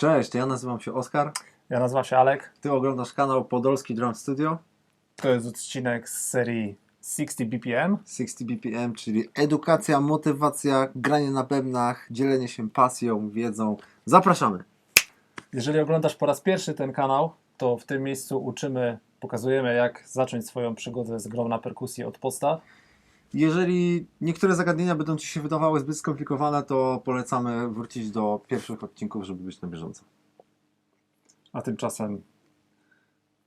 Cześć, ja nazywam się Oskar. Ja nazywam się Alek. Ty oglądasz kanał Podolski Drum Studio To jest odcinek z serii 60 BPM. 60 BPM, czyli edukacja, motywacja, granie na bębnach, dzielenie się pasją, wiedzą. Zapraszamy. Jeżeli oglądasz po raz pierwszy ten kanał, to w tym miejscu uczymy, pokazujemy jak zacząć swoją przygodę z grą na perkusji od podstaw. Jeżeli niektóre zagadnienia będą Ci się wydawały zbyt skomplikowane, to polecamy wrócić do pierwszych odcinków, żeby być na bieżąco. A tymczasem,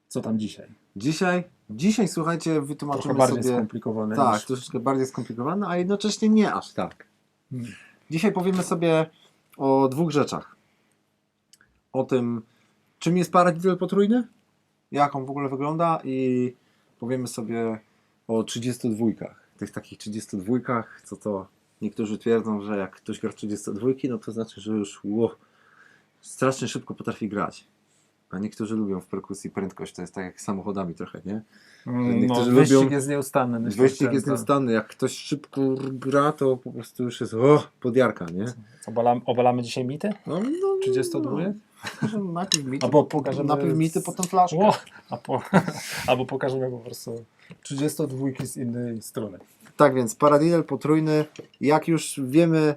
co tam dzisiaj? Dzisiaj, dzisiaj słuchajcie, wytłumaczymy Trochę bardziej sobie... skomplikowane Tak, niż... troszeczkę bardziej skomplikowane, a jednocześnie nie aż tak. Hmm. Dzisiaj powiemy sobie o dwóch rzeczach. O tym, czym jest paradiddle potrójny, jak on w ogóle wygląda i powiemy sobie o 32. Tych takich 32, co to niektórzy twierdzą, że jak ktoś gra w 32, no to znaczy, że już ło, strasznie szybko potrafi grać. A niektórzy lubią w perkusji prędkość, to jest tak jak z samochodami trochę, nie? Mm, No, niektórzy wyścig lubią- jest nieustanny. Wyścig jest nieustanny. Jak ktoś szybko gra, to po prostu już jest o, podjarka, nie? Obalamy, obalamy dzisiaj mity? No, no, 32? No, najpierw mity, Albo pokażemy- najpierw mity, potem flaszkę. Po, albo pokażemy po prostu 32 z innej strony. Tak więc paradiddle potrójny. Jak już wiemy,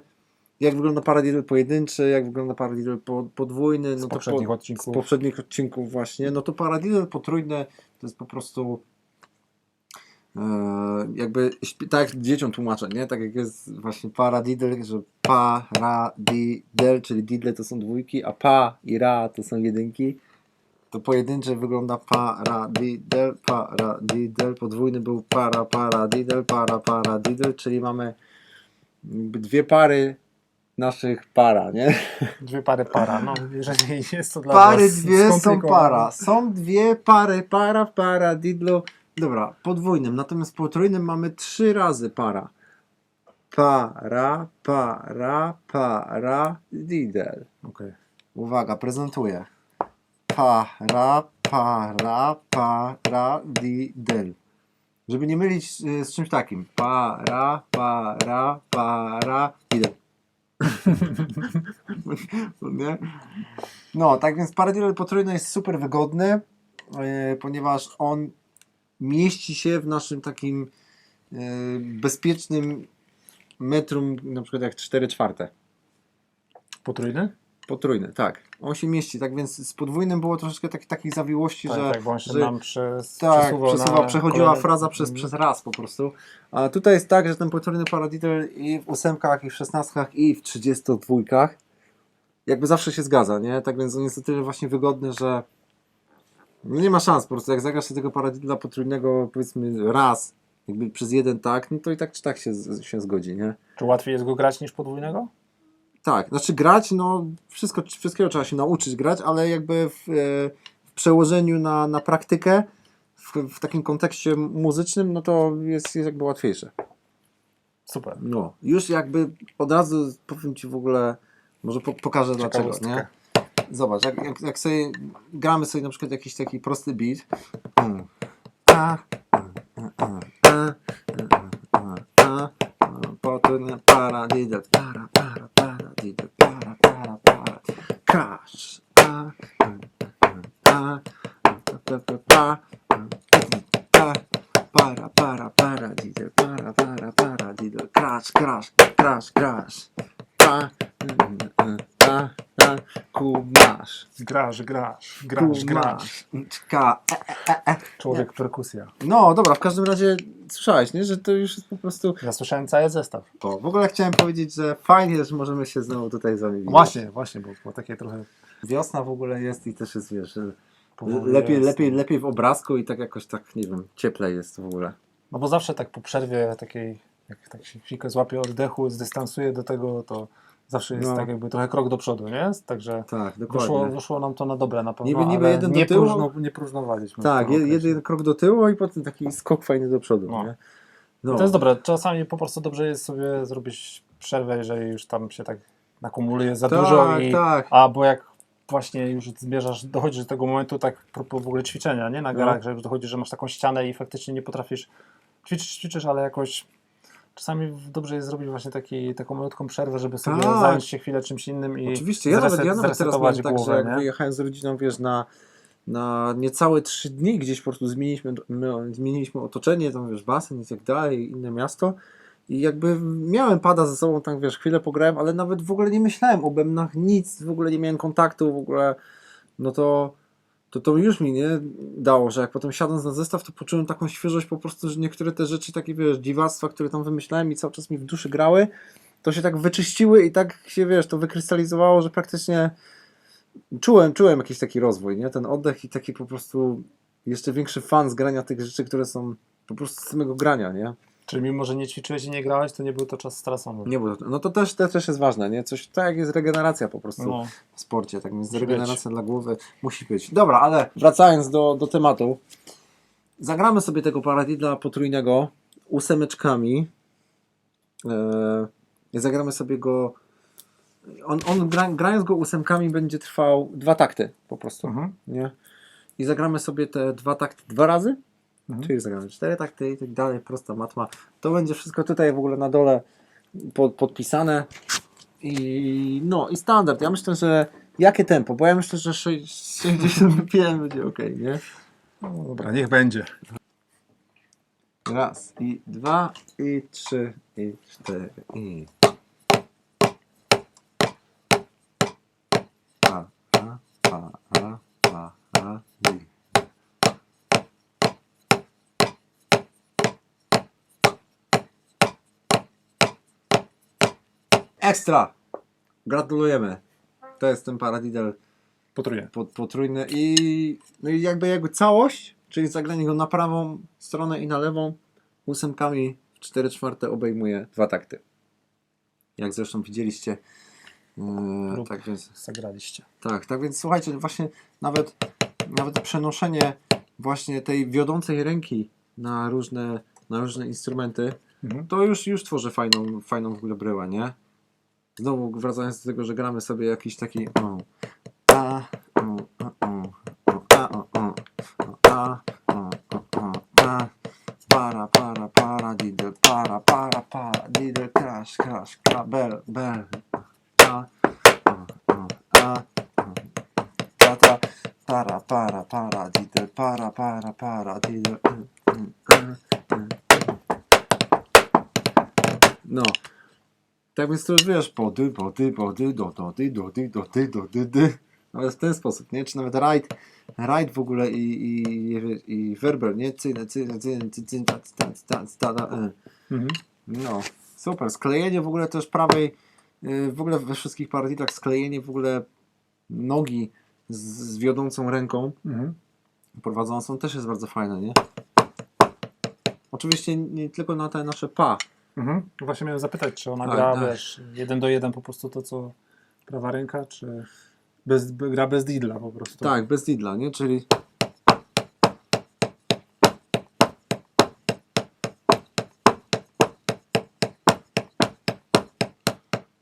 jak wygląda paradiddle pojedynczy, jak wygląda paradiddle po, podwójny, Z no to poprzednich po, odcinków. z poprzednich odcinków właśnie, no to paradiddle potrójny to jest po prostu e, jakby, tak jak dzieciom tłumaczę, nie? Tak jak jest właśnie paradiddle, że paradiddle, czyli diddle to są dwójki, a pa i ra to są jedynki. To pojedyncze wygląda paradiddle, paradiddle, podwójny był para, paradiddle, para, paradiddle, czyli mamy dwie pary naszych para, nie? Dwie pary para. No, jeżeli jest to dla Pary dwie są para. Są dwie pary, para w para, didlo. Dobra, podwójnym. Natomiast potrójnym mamy trzy razy para. Para, para, para, didel. Okej. Uwaga, prezentuję. Para, para, para, didel. Żeby nie mylić z czymś takim. Para, para, para, didel. nie? No, tak więc paradiddle potrójny jest super wygodny, e, ponieważ on mieści się w naszym takim e, bezpiecznym metrum, na przykład jak 4 czwarte. Potrójny? Potrójny, tak. On się mieści, tak więc z podwójnym było troszeczkę tak, takich zawiłości, Tak, że tak, bo on się że- nam przez, tak, przesuwał przesuwa, przechodziła kolejne- fraza przez, Mhm. przez raz po prostu. A tutaj jest tak, że ten potrójny paradiddle i w ósemkach, i w szesnastkach, i w 32 jakby zawsze się zgadza, nie? Tak więc on jest o tyle właśnie wygodny, że no nie ma szans po prostu. Jak zagrasz tego paradiddla potrójnego powiedzmy raz, jakby przez jeden tak, no to i tak czy tak się, się zgodzi, nie? Czy łatwiej jest go grać niż podwójnego? Tak, znaczy grać, no wszystko, wszystkiego trzeba się nauczyć grać, ale jakby w, e, w przełożeniu na, na praktykę, w, w takim kontekście muzycznym, no to jest, jest jakby łatwiejsze. Super. No, już jakby od razu powiem Ci w ogóle, może po, pokażę dlaczego, nie? Zobacz, jak, jak, jak sobie gramy sobie na przykład jakiś taki prosty beat. Mm. A, mm, a, Grasz, grasz, grasz, grasz. kumasz, czka, e, Człowiek perkusja. No dobra, w każdym razie słyszałeś, nie? że to już jest po prostu. Ja słyszałem cały zestaw. O, w ogóle chciałem powiedzieć, że fajnie, że możemy się znowu tutaj z wami widzieć. Właśnie, właśnie, bo, bo takie trochę Wiosna w ogóle jest i też jest, wiesz, powoli lepiej, jest. lepiej, lepiej w obrazku i tak jakoś tak, nie wiem, cieplej jest w ogóle. No bo zawsze tak po przerwie takiej, jak tak się chwilkę złapie oddechu, zdystansuje do tego, to zawsze jest No. tak jakby trochę krok do przodu, nie? Także Tak, wyszło, dokładnie. wyszło nam to na dobre na pewno, Niby- niby jeden do nie, tyłu. próżno, nie próżnowaliśmy. Tak, je, jeden krok do tyłu i potem taki skok fajny do przodu. No. Nie? No. To jest dobre. Czasami po prostu dobrze jest sobie zrobić przerwę, jeżeli już tam się tak nakumuluje za tak, dużo i tak. a bo jak właśnie już zmierzasz, dochodzisz do tego momentu tak propos w ogóle ćwiczenia, nie? Na No. garach, że już dochodzi, że masz taką ścianę i faktycznie nie potrafisz ćwiczysz, ćwiczysz, ale jakoś czasami dobrze jest zrobić właśnie taki, taką malutką przerwę, żeby sobie Tak. zająć się chwilę czymś innym i Oczywiście, ja nawet, ja nawet teraz mam tak, głowę, że jak nie? wyjechałem z rodziną, wiesz, na, na niecałe trzy dni gdzieś po prostu zmieniliśmy, my, zmieniliśmy otoczenie, tam wiesz, basen i tak dalej, inne miasto i jakby miałem pada ze sobą, tak wiesz, chwilę pograłem, ale nawet w ogóle nie myślałem o bębnach, nic, w ogóle nie miałem kontaktu, w ogóle, no to to to już mi nie dało, że jak potem siadąc na zestaw, to poczułem taką świeżość po prostu, że niektóre te rzeczy, takie wiesz, dziwactwa, które tam wymyślałem i cały czas mi w duszy grały, to się tak wyczyściły i tak się, wiesz, to wykrystalizowało, że praktycznie czułem, czułem jakiś taki rozwój, nie? Ten oddech i taki po prostu jeszcze większy fan z grania tych rzeczy, które są po prostu z samego grania, nie? Czyli mimo, że nie ćwiczyłeś i nie grałeś, to nie był to czas stracony. Nie było, no to też, to też jest ważne, nie? Coś tak jak jest regeneracja po prostu No, w sporcie, tak więc Musi regeneracja dla głowy musi być. Dobra, ale wracając do, do tematu, zagramy sobie tego paradidla potrójnego ósemeczkami. Eee, zagramy sobie go. On, on gra, grając go ósemkami będzie trwał dwa takty po prostu. mhm. Nie? I zagramy sobie te dwa takty dwa razy. Mhm. Czyli zagramy cztery takty i tak dalej, prosta matma. To będzie wszystko tutaj w ogóle na dole pod, podpisane. I no i standard. Ja myślę, że jakie tempo? Bo ja myślę, że 60 BPM będzie ok, nie? no dobra, niech będzie. Raz i dwa i trzy i cztery i pa, pa, pa, pa, pa, pa, i. Ekstra! Gratulujemy. To jest ten paradidel Potrójnie. pod, potrójny i, no i jakby jakby całość, czyli zagranie go na prawą stronę i na lewą ósemkami w 4 czwarte obejmuje dwa takty. Jak zresztą widzieliście. Yy, Lub- tak więc Zagraliście. tak, tak więc słuchajcie, właśnie nawet, nawet przenoszenie właśnie tej wiodącej ręki na różne, na różne instrumenty, Mhm. to już, już tworzy fajną, fajną w ogóle bryłę, nie? Znowu wracając do tego, że gramy sobie jakiś taki o, a, już wiesz, pody, pody, pody, do, do, dy, do, dy, do, dy, do, dy, dy. Ale w ten sposób, nie? Czy nawet rajd, rajd w ogóle i, i, i werber, nie? Cyny, cyny, ta, ta, ta, ta, ta, e. Mhm. No, super. Sklejenie w ogóle też prawej, y, w ogóle we wszystkich paradidach sklejenie w ogóle nogi z, z wiodącą ręką Mhm. prowadzącą też jest bardzo fajne, nie? Oczywiście nie tylko na te nasze pa, Mhm. Właśnie miałem zapytać, czy ona gra, tak. wiesz, jeden do jeden po prostu to, co prawa ręka, czy bez, gra bez didla po prostu. Tak, bez didla, nie? Czyli.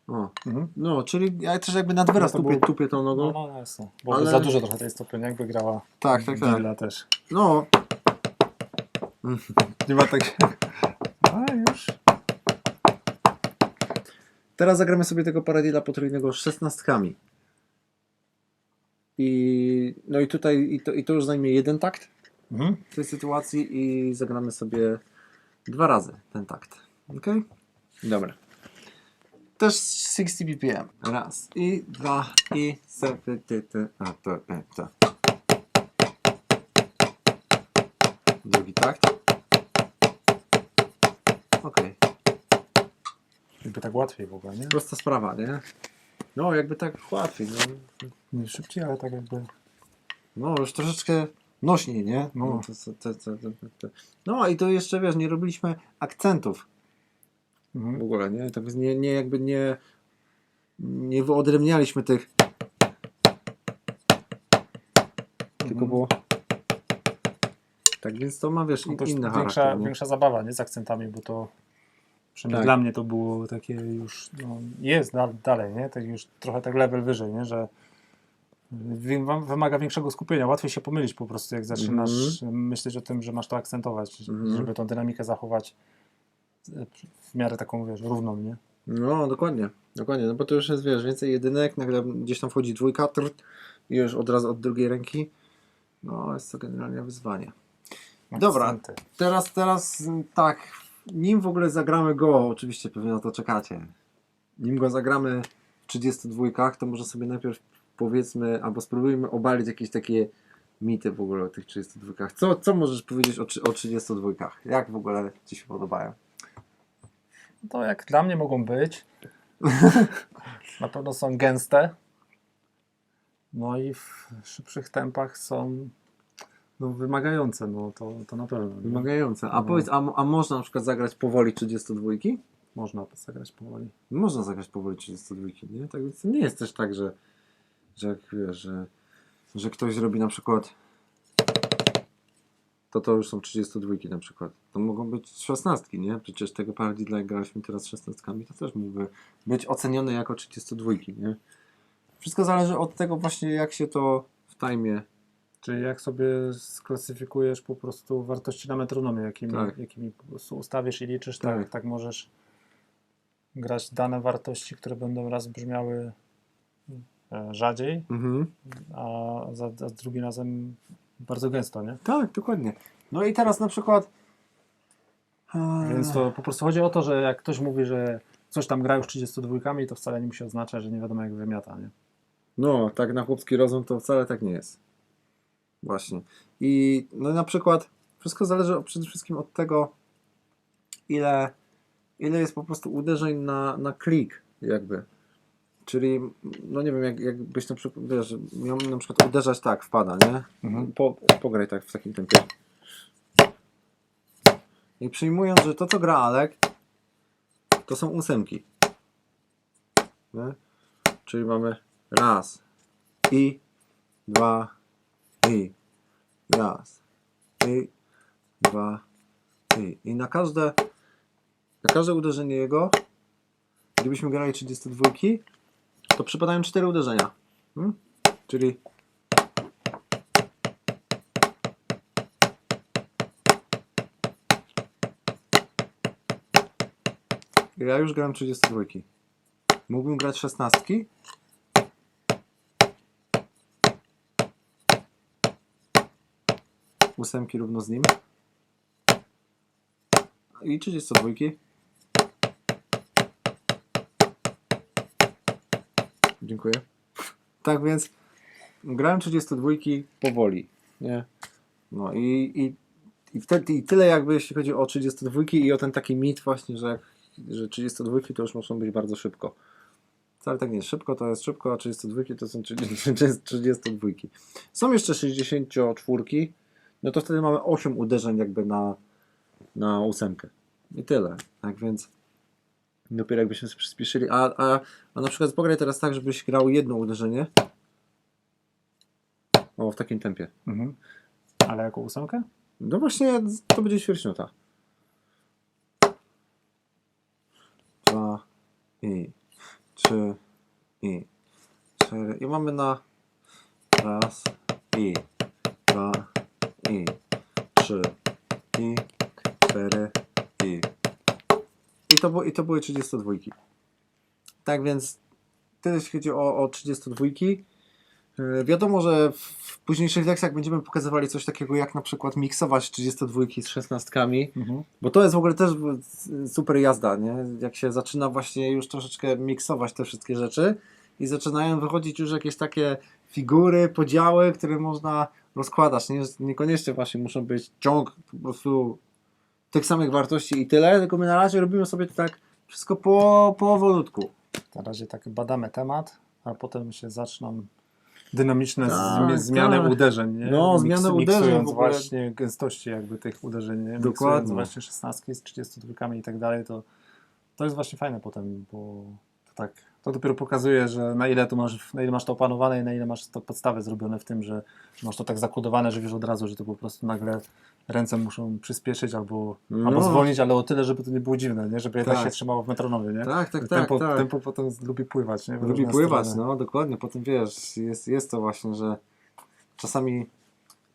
O, Mhm. no, czyli ja też jakby nad wyraz No tupię, był- tupię tą nogą. No, no, jasne. Bo Ale- za dużo trochę tej stopy, jakby grała Tak, tak, tak. didla też. No, Nie ma tak... A, już. Teraz zagramy sobie tego paradila potrójnego z szesnastkami. I, no i tutaj, i to, i to już zajmie jeden takt Mhm. w tej sytuacji i zagramy sobie dwa razy ten takt. Ok? Dobra. Też 60 BPM. Raz i dwa i sobie ty, ty, a to, e, to. Drugi takt. Ok. Jakby tak łatwiej w ogóle, nie? Prosta sprawa, nie? No, jakby tak łatwiej. No, Nie szybciej, ale tak jakby... no już troszeczkę nośniej, nie? No. No, to, to, to, to, to, no i to jeszcze, wiesz, nie robiliśmy akcentów. w Mhm. ogóle, nie? Tak więc nie, nie jakby nie, nie wyodrębnialiśmy tych. Tylko Mhm. było. Tak więc to ma wiesz No to już inny większa, charakter. Nie? większa zabawa, nie? Z akcentami, bo to przynajmniej Tak. dla mnie to było takie już, no, jest da, dalej, nie? Tak już trochę tak level wyżej, nie? Że wymaga większego skupienia. Łatwiej się pomylić po prostu, jak zaczynasz myśleć o tym, że masz to akcentować, Mhm. żeby tą dynamikę zachować. w miarę taką, wiesz, równą, nie? No, dokładnie. Dokładnie, no bo to już jest, wiesz, więcej jedynek, nagle gdzieś tam wchodzi dwójka i już od razu od drugiej ręki. No, jest to generalnie wyzwanie. Dobra. Teraz, teraz mm, tak, nim w ogóle zagramy go, oczywiście pewnie na to czekacie, nim go zagramy w 32, to może sobie najpierw powiedzmy, albo spróbujmy obalić jakieś takie mity w ogóle o tych 32. Co, co możesz powiedzieć o, o 32? Jak w ogóle Ci się podobają? To jak dla mnie mogą być. Na pewno są gęste. No i w szybszych tempach są no, wymagające, no to, to na pewno. nie? Wymagające. A No. powiedz, a, a można na przykład zagrać powoli 32? Można to zagrać powoli. Można zagrać powoli 32, nie? Tak więc nie jest też tak, że, że jak wiesz, że, że ktoś robi na przykład to to już są 32 na przykład. To mogą być 16, nie? Przecież tego Paradidla jak graliśmy teraz 16, to też mógłby być ocenione jako 32, nie? Wszystko zależy od tego właśnie jak się to w tajmie Czyli jak sobie sklasyfikujesz po prostu wartości na metronomie, jakimi, Tak. jakimi po prostu ustawisz i liczysz, Tak. tak. tak, możesz grać dane wartości, które będą raz brzmiały e, rzadziej, mhm. a za, za drugim razem bardzo gęsto, nie? Tak, dokładnie. No i teraz na przykład e, Więc to po prostu chodzi o to, że jak ktoś mówi, że coś tam gra już 32, to wcale nie musi oznaczać, że nie wiadomo jak wymiata, nie? No, tak na chłopski rozum to wcale tak nie jest. Właśnie. I no na przykład wszystko zależy przede wszystkim od tego, ile, ile jest po prostu uderzeń na, na klik, jakby. Czyli, no nie wiem, jak, jakbyś na przykład, wiesz, miał na przykład uderzać tak, wpada, nie? Mhm. Po, pograj tak w takim tempie. I przyjmując, że to, co gra Alek, to są ósemki. Nie? Czyli mamy raz i dwa i raz i dwa i. I na każde na każde uderzenie jego, gdybyśmy grali 32, to przypadają cztery uderzenia. Hmm? Czyli Ja już gram 32. Mógłbym grać 16. Ósemki równo z nim. I 32. Dziękuję. Tak więc grałem 32 powoli. Nie? No i, i, i wtedy i tyle jakby jeśli chodzi o 32 i o ten taki mit właśnie, że jak że 32 to już muszą być bardzo szybko. Wcale tak nie jest szybko, to jest szybko, a 32 to są 30 32. Są jeszcze 64, no to wtedy mamy 8 uderzeń jakby na, na ósemkę. I tyle. Tak więc dopiero jakbyśmy sobie przyspieszyli. A, a, a na przykład pograj teraz tak, żebyś grał jedno uderzenie. O, w takim tempie. Mhm. Ale jako ósemkę? No właśnie, to będzie ćwierćnota. Dwa i trzy i cztery. I mamy na raz i dwa i trzy i cztery i i to, było, i to były 32. Tak więc tyle jeśli chodzi o, o 32. Yy, Wiadomo, że w- późniejszych lekcjach będziemy pokazywali coś takiego, jak na przykład miksować 32 z 16, Mhm. bo to jest w ogóle też super jazda, nie? Jak się zaczyna właśnie już troszeczkę miksować te wszystkie rzeczy i zaczynają wychodzić już jakieś takie figury, podziały, które można rozkładać, nie? Niekoniecznie właśnie muszą być ciąg po prostu tych samych wartości i tyle, tylko my na razie robimy sobie to tak wszystko po, powolutku. Na razie tak badamy temat, a potem się zaczną dynamiczne Tak, zmi- zmiany tak. uderzeń. Nie? No, zmiany uderzeń właśnie gęstości jakby tych uderzeń, nie? Dokładnie. Właśnie 16 z 32 i tak dalej, to, to jest właśnie fajne potem, bo to tak, to dopiero pokazuje, że na ile to masz, na ile masz to opanowane i na ile masz to podstawę zrobione w tym, że masz to tak zakodowane, że wiesz od razu, że to po prostu nagle ręce muszą przyspieszyć albo, No. albo zwolnić, ale o tyle, żeby to nie było dziwne, nie? żeby jednak Tak. się trzymało w metronomie, nie? Tak, tak, tak, tempo, tak. tempo potem lubi pływać, nie? W Lubi pływać, strony. no dokładnie. Potem wiesz, jest, jest to właśnie, że czasami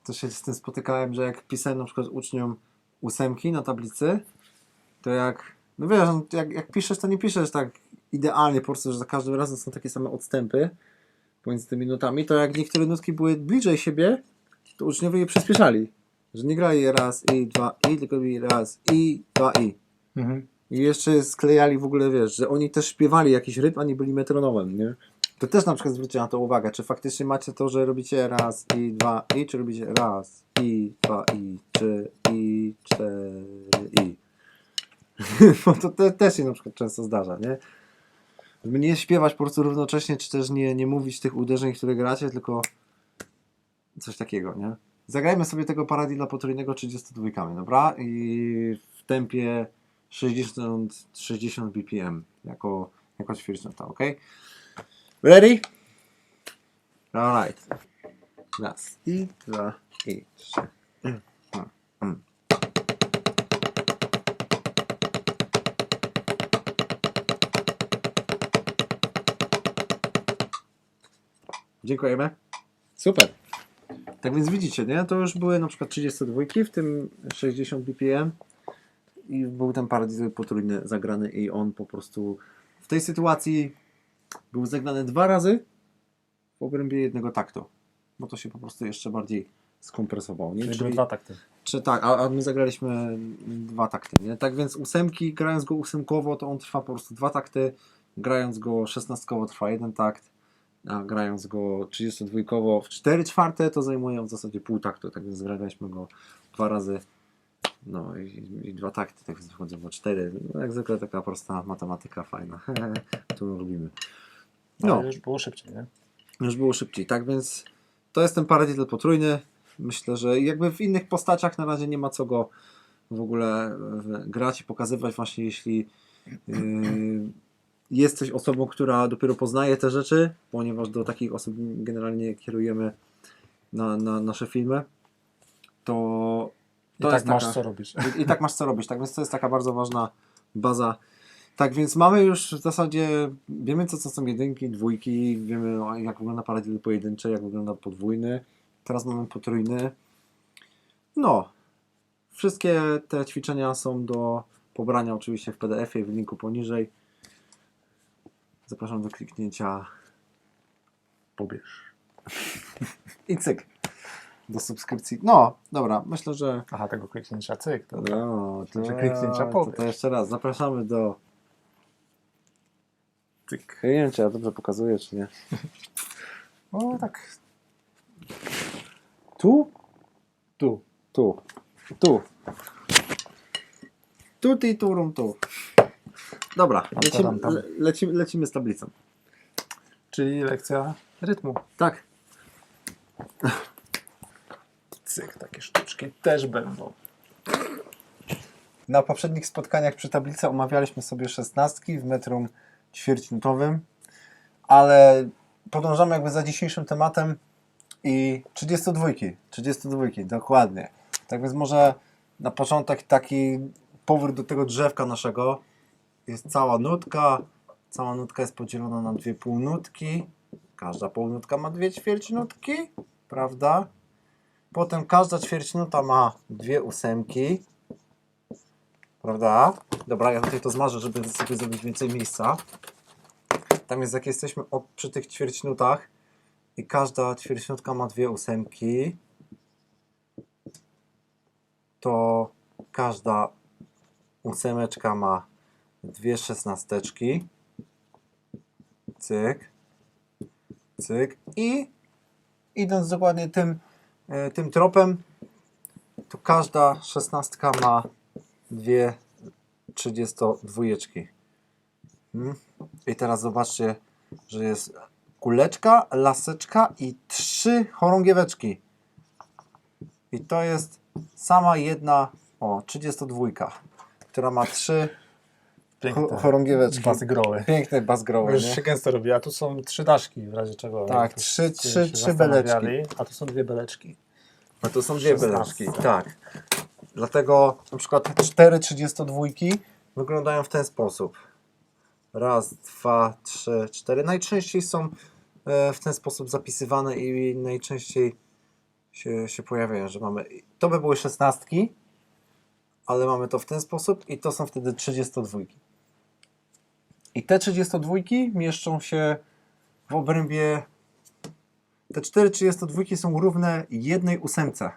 też się z tym spotykałem, że jak pisałem na przykład uczniom ósemki na tablicy, to jak no wiesz, jak, jak piszesz, to nie piszesz tak idealnie, po prostu, że za każdym razem są takie same odstępy pomiędzy tymi nutami, to jak niektóre nutki były bliżej siebie, to uczniowie je przyspieszali. Że nie grali raz i dwa i, tylko robili raz i dwa i. Mhm. I jeszcze sklejali w ogóle, wiesz, że oni też śpiewali jakiś rytm, a nie byli metronomem, nie? To też na przykład zwróćcie na to uwagę, czy faktycznie macie to, że robicie raz i dwa i, czy robicie raz i dwa i, czy i cztery i. Bo to te, też się na przykład często zdarza, nie? Żeby nie śpiewać po prostu równocześnie, czy też nie, nie mówić tych uderzeń, które gracie, tylko coś takiego, nie? Zagrajmy sobie tego paradila potrójnego 32, dobra? I w tempie 60, 60 BPM jako, jako ćwierćnota, ok? Ready? Alright. Raz i dwa i trzy. Mm, mm, mm. Dziękujemy. Super. Tak więc widzicie, nie? To już były na przykład 32, w tym 60 BPM i był ten paradis potrójny zagrany i on po prostu w tej sytuacji był zagrany dwa razy w obrębie jednego taktu, bo to się po prostu jeszcze bardziej skompresowało. Nie? Czyli były dwa takty. Czy tak, a, a my zagraliśmy dwa takty, nie? Tak więc ósemki, grając go ósemkowo, to on trwa po prostu dwa takty, grając go szesnastkowo trwa jeden takt, a grając go 32 w 4 czwarte to zajmuje w zasadzie pół taktu, tak więc zagraliśmy go dwa razy, no i, i dwa takty, tak więc wychodzą o cztery. No, jak zwykle taka prosta matematyka fajna, którą lubimy. No. No. już było szybciej, nie? Już było szybciej, tak więc to jest ten paradis potrójny. Myślę, że jakby w innych postaciach na razie nie ma co go w ogóle e, grać i pokazywać, właśnie jeśli yy, jesteś osobą, która dopiero poznaje te rzeczy, ponieważ do takich osób generalnie kierujemy na, na nasze filmy, to, I to tak jest masz co robić. i, I tak masz co robić, tak więc to jest taka bardzo ważna baza. Tak więc mamy już w zasadzie, wiemy co, co są jedynki, dwójki, wiemy jak wygląda paradil pojedynczy, jak wygląda podwójny, teraz mamy potrójny. No, wszystkie te ćwiczenia są do pobrania oczywiście w PDF-ie w linku poniżej. Zapraszam do kliknięcia pobierz. I cyk. Do subskrypcji. No, dobra, myślę, że Aha, tego kliknięcia cyk. To... no, to, kliknięcia to, pobierz. to jeszcze raz. Zapraszamy do Cyk. Ja nie wiem, czy ja dobrze pokazuję, czy nie. O, tak. Tu? Tu. Tu. Tu. Tu, ti, tu, rum, tu. Dobra, Tam, lecimy, tam, tam. le, lecimy, lecimy z tablicą. Czyli lekcja rytmu. Tak. Cyk, takie sztuczki też będą. Na poprzednich spotkaniach przy tablicy omawialiśmy sobie szesnastki w metrum ćwierćminutowym, ale podążamy jakby za dzisiejszym tematem i 32. 32, dokładnie. Tak więc może na początek taki powrót do tego drzewka naszego. Jest cała nutka. Cała nutka jest podzielona na dwie półnutki. Każda półnutka ma dwie ćwierćnutki, prawda? Potem każda ćwierćnuta ma dwie ósemki. Prawda? Dobra, ja tutaj to zmarzę, żeby sobie zrobić więcej miejsca. Tam jest, jak jesteśmy przy tych ćwierćnutach i każda ćwierćnutka ma dwie ósemki, to każda ósemeczka ma dwie szesnasteczki. Cyk. Cyk. I idąc dokładnie tym, e, tym tropem, to każda szesnastka ma dwie 32. Hmm. I teraz zobaczcie, że jest kuleczka, laseczka i trzy chorągieweczki. I to jest sama jedna, o, 32, która ma trzy Piękne. cho- chorągieweczki. Basy groły. Piękne bazgrowe, Już nie? się gęsto robi, a tu są trzy daszki w razie czego. Tak, trzy- trzy- trzy beleczki. A tu są dwie beleczki. A to są dwie beleczki, tak. Dlatego na przykład cztery 32 wyglądają w ten sposób. Raz, dwa, trzy, cztery. Najczęściej są e, w ten sposób zapisywane i najczęściej się, się pojawiają, że mamy. To by były szesnastki, ale mamy to w ten sposób i to są wtedy 32. I te 32 mieszczą się w obrębie. Te 4 32 są równe jednej ósemce.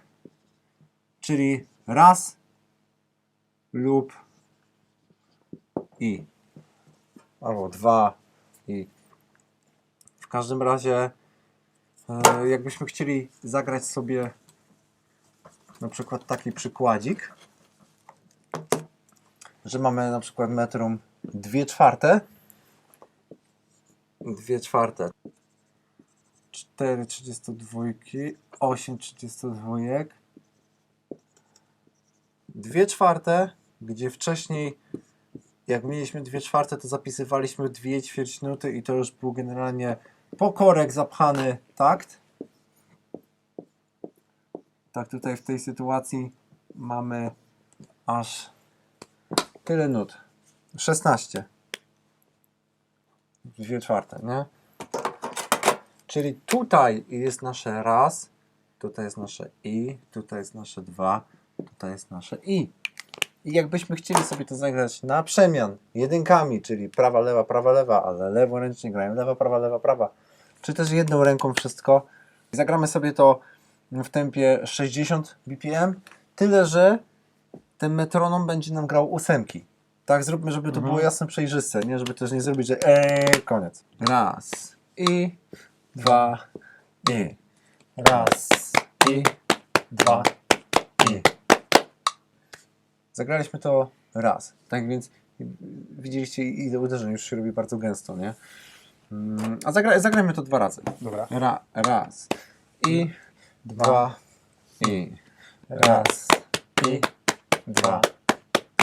Czyli raz lub i. Albo dwa i. W każdym razie, e, jakbyśmy chcieli zagrać sobie na przykład taki przykładzik, że mamy na przykład metrum 2 czwarte, 2 czwarte, 4 32, 8 32, 2 czwarte, gdzie wcześniej jak mieliśmy 2 czwarte, to zapisywaliśmy 2 ćwierćnuty i to już był generalnie pokorek zapchany takt. Tak tutaj w tej sytuacji mamy aż tyle nut. 16. Dwie czwarte, nie? Czyli tutaj jest nasze raz, tutaj jest nasze i, tutaj jest nasze dwa, tutaj jest nasze i. I jakbyśmy chcieli sobie to zagrać na przemian jedynkami, czyli prawa, lewa, prawa, lewa, ale leworęcznie grają lewa, prawa, lewa, prawa, czy też jedną ręką wszystko. Zagramy sobie to w tempie 60 BPM, tyle że ten metronom będzie nam grał ósemki. Tak, zróbmy, żeby to Mhm. było jasne, przejrzyste, nie? Żeby też nie zrobić, że eee, koniec. Raz i dwa i Raz, i dwa, i. Zagraliśmy to raz, tak więc widzieliście ile uderzeń już się robi bardzo gęsto, nie? Mm, A zagra, zagrajmy to dwa razy. dobra. Ra, raz i Dwa, dwa i raz, i dwa,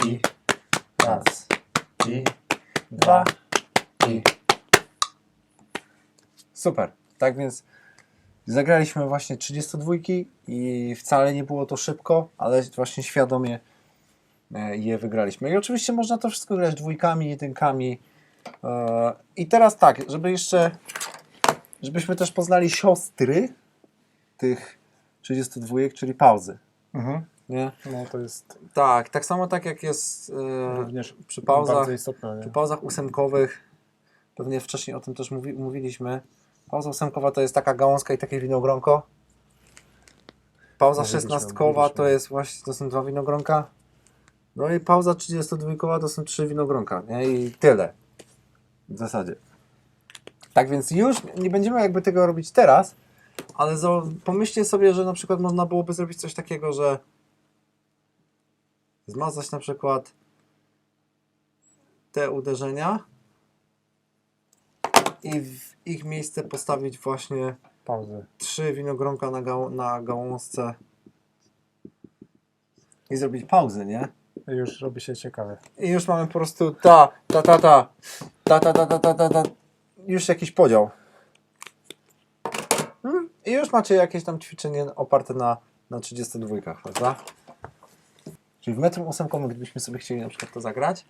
i raz, i dwa. i super. Tak więc zagraliśmy właśnie 32 i wcale nie było to szybko, ale właśnie świadomie e, je wygraliśmy. I oczywiście można to wszystko grać dwójkami, jedynkami. E, I teraz tak, żeby jeszcze żebyśmy też poznali siostry tych 32, czyli pauzy. Mhm. Nie? No to jest Tak, tak samo tak jak jest e, również przy pauzach. bardzo istotne. Przy Nie? pauzach ósemkowych, pewnie wcześniej o tym też mówi, mówiliśmy. Pauza ósemkowa to jest taka gałązka i takie winogronko. Pauza Mówiliśmy, szesnastkowa mówiliśmy. to jest właśnie, to są dwa winogronka. No i pauza 32 to są trzy winogronka, nie? I tyle. W zasadzie. Tak więc już nie będziemy jakby tego robić teraz, ale za, pomyślcie sobie, że na przykład można byłoby zrobić coś takiego, że zmazać na przykład te uderzenia i w ich miejsce postawić właśnie Pauzy. trzy winogronka na, gał na gałązce i zrobić pauzę, nie? I już robi się ciekawe. I już mamy po prostu ta, ta, ta, ta, ta, ta, ta, ta, ta, ta, ta. już jakiś podział. Hmm? I już macie jakieś tam ćwiczenie oparte na, na 32, prawda? Czyli w metrum ósemkowym, gdybyśmy sobie chcieli na przykład to zagrać,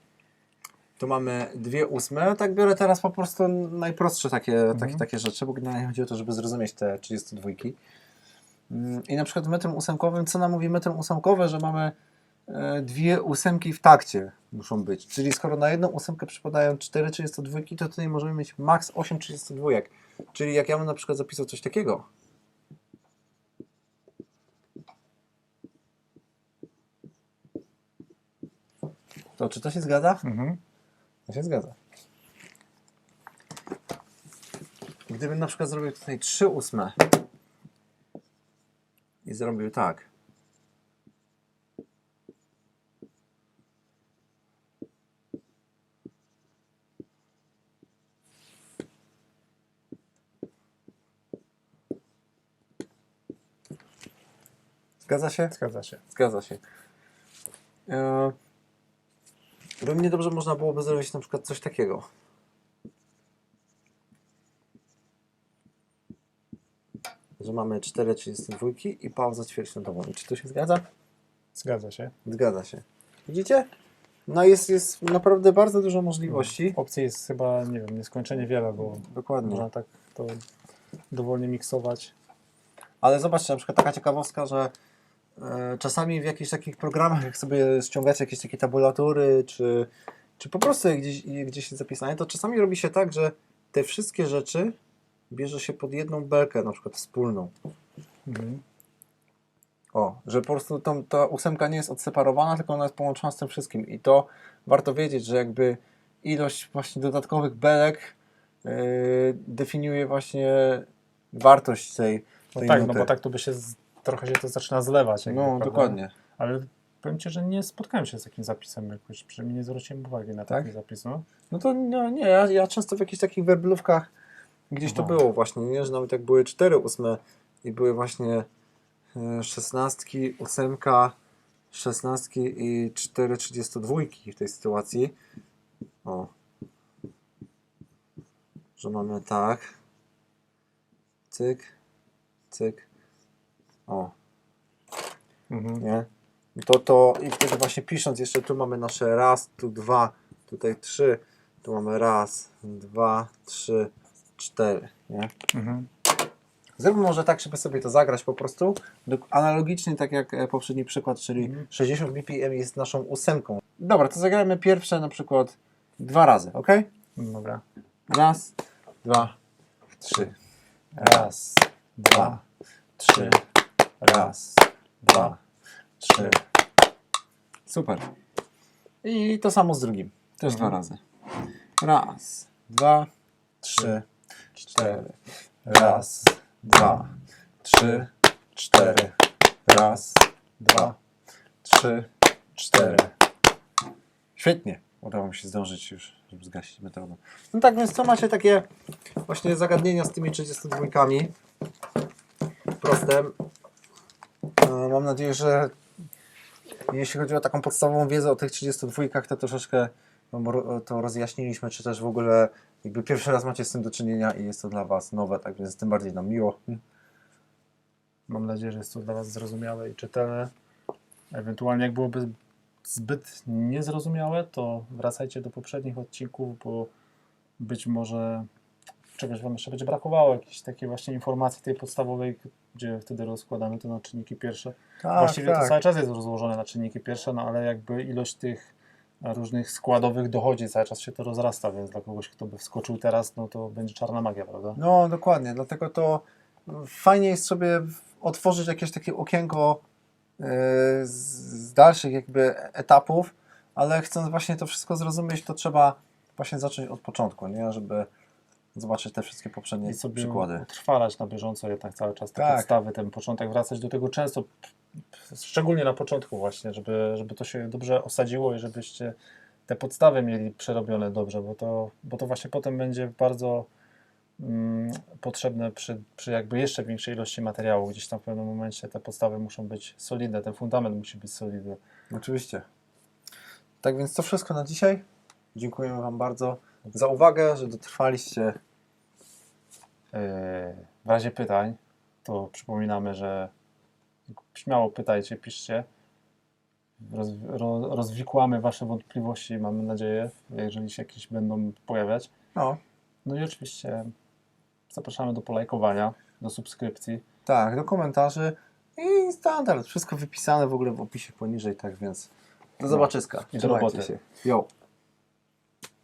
to mamy dwie ósme. Tak biorę teraz po prostu najprostsze takie, takie, takie rzeczy, bo generalnie chodzi o to, żeby zrozumieć te 32. Mm, I na przykład w metrum ósemkowym, co nam mówi metrum ósemkowe, że mamy e, dwie ósemki w takcie muszą być. Czyli skoro na jedną ósemkę przypadają 4 32, to tutaj możemy mieć maks 8 32. Czyli jak ja bym na przykład zapisał coś takiego. To czy to się zgadza? Mhm. To się zgadza. Gdybym na przykład zrobił tutaj 3 ósme i zrobił tak. Zgadza się? Zgadza się. Zgadza się. E, Równie dobrze można byłoby zrobić na przykład coś takiego. Że mamy 4 32 i pauzę ćwierćminutową. Czy to się zgadza? Zgadza się. Zgadza się. Widzicie? No jest, jest naprawdę bardzo dużo możliwości. Opcji jest chyba, nie wiem, nieskończenie wiele, bo Dokładnie. można tak to dowolnie miksować. Ale zobaczcie, na przykład taka ciekawostka, że czasami w jakichś takich programach, jak sobie ściągacie jakieś takie tabulatury, czy, czy po prostu gdzieś, gdzieś jest zapisane, to czasami robi się tak, że te wszystkie rzeczy bierze się pod jedną belkę, na przykład wspólną. Mhm. O, że po prostu tą, ta ósemka nie jest odseparowana, tylko ona jest połączona z tym wszystkim. I to warto wiedzieć, że jakby ilość właśnie dodatkowych belek yy, definiuje właśnie wartość tej, No tej tak, no nuty. bo tak to by się trochę się to zaczyna zlewać. jakby, No, prawda? dokładnie. Ale powiem Ci, że nie spotkałem się z takim zapisem jakoś, przynajmniej nie zwróciłem uwagi na Tak? taki zapis. No. No to nie, nie ja, ja często w jakichś takich werblówkach gdzieś to Aha. było właśnie, nie? że nawet jak były cztery ósme i były właśnie e, szesnastki, ósemka, szesnastki i cztery trzydziesto dwójki w tej sytuacji. O. Że mamy tak. Cyk, cyk. O, Mhm. nie? To, to, i wtedy właśnie pisząc jeszcze tu mamy nasze raz, tu dwa, tutaj trzy, tu mamy raz, dwa, trzy, cztery, nie? Mhm. Zróbmy może tak, żeby sobie to zagrać po prostu, analogicznie tak jak e, poprzedni przykład, czyli Mhm. 60 BPM jest naszą ósemką. Dobra, to zagrajmy pierwsze na przykład dwa razy, ok? Dobra. Raz, dwa, trzy. Raz, dwa, trzy, raz, dwa, trzy. Super. I to samo z drugim. Też Mhm. dwa razy. Raz, dwa, trzy, cztery. Raz, dwa, trzy, cztery. Raz, dwa, trzy, cztery. Świetnie. Udało mi się zdążyć już, żeby zgasić metodę. No tak, więc to macie takie właśnie zagadnienia z tymi 32. Proste. E, Mam nadzieję, że jeśli chodzi o taką podstawową wiedzę o tych 32, to troszeczkę ro- to rozjaśniliśmy, czy też w ogóle jakby pierwszy raz macie z tym do czynienia i jest to dla Was nowe, tak więc tym bardziej nam miło. Mam nadzieję, że jest to dla Was zrozumiałe i czytelne. Ewentualnie jak byłoby zbyt niezrozumiałe, to wracajcie do poprzednich odcinków, bo być może czegoś Wam jeszcze będzie brakowało, jakiejś takiej właśnie informacji tej podstawowej, gdzie wtedy rozkładamy to na czynniki pierwsze. Tak, Właściwie to cały czas jest rozłożone na czynniki pierwsze, no ale jakby ilość tych różnych składowych dochodzi, cały czas się to rozrasta, więc dla kogoś, kto by wskoczył teraz, no to będzie czarna magia, prawda? No, dokładnie, dlatego to fajnie jest sobie otworzyć jakieś takie okienko yy, z, z dalszych jakby etapów, ale chcąc właśnie to wszystko zrozumieć, to trzeba właśnie zacząć od początku, nie? Żeby zobaczyć te wszystkie poprzednie i sobie przykłady. utrwalać na bieżąco jednak cały czas te Tak. podstawy, ten początek, wracać do tego często, szczególnie na początku właśnie, żeby, żeby to się dobrze osadziło i żebyście te podstawy mieli przerobione dobrze, bo to, bo to właśnie potem będzie bardzo mm, potrzebne przy, przy jakby jeszcze większej ilości materiału. Gdzieś tam w pewnym momencie te podstawy muszą być solidne, ten fundament musi być solidny. Oczywiście. Tak więc to wszystko na dzisiaj. Dziękujemy Wam bardzo za uwagę, że dotrwaliście. Yy, W razie pytań, to przypominamy, że śmiało pytajcie, piszcie. Roz, ro, rozwikłamy Wasze wątpliwości, mamy nadzieję, jeżeli się jakieś będą pojawiać. No, No i oczywiście zapraszamy do polajkowania, do subskrypcji. tak, do komentarzy i standard. Wszystko wypisane w ogóle w opisie poniżej, tak więc do zobaczyska. I do roboty. się. Jo.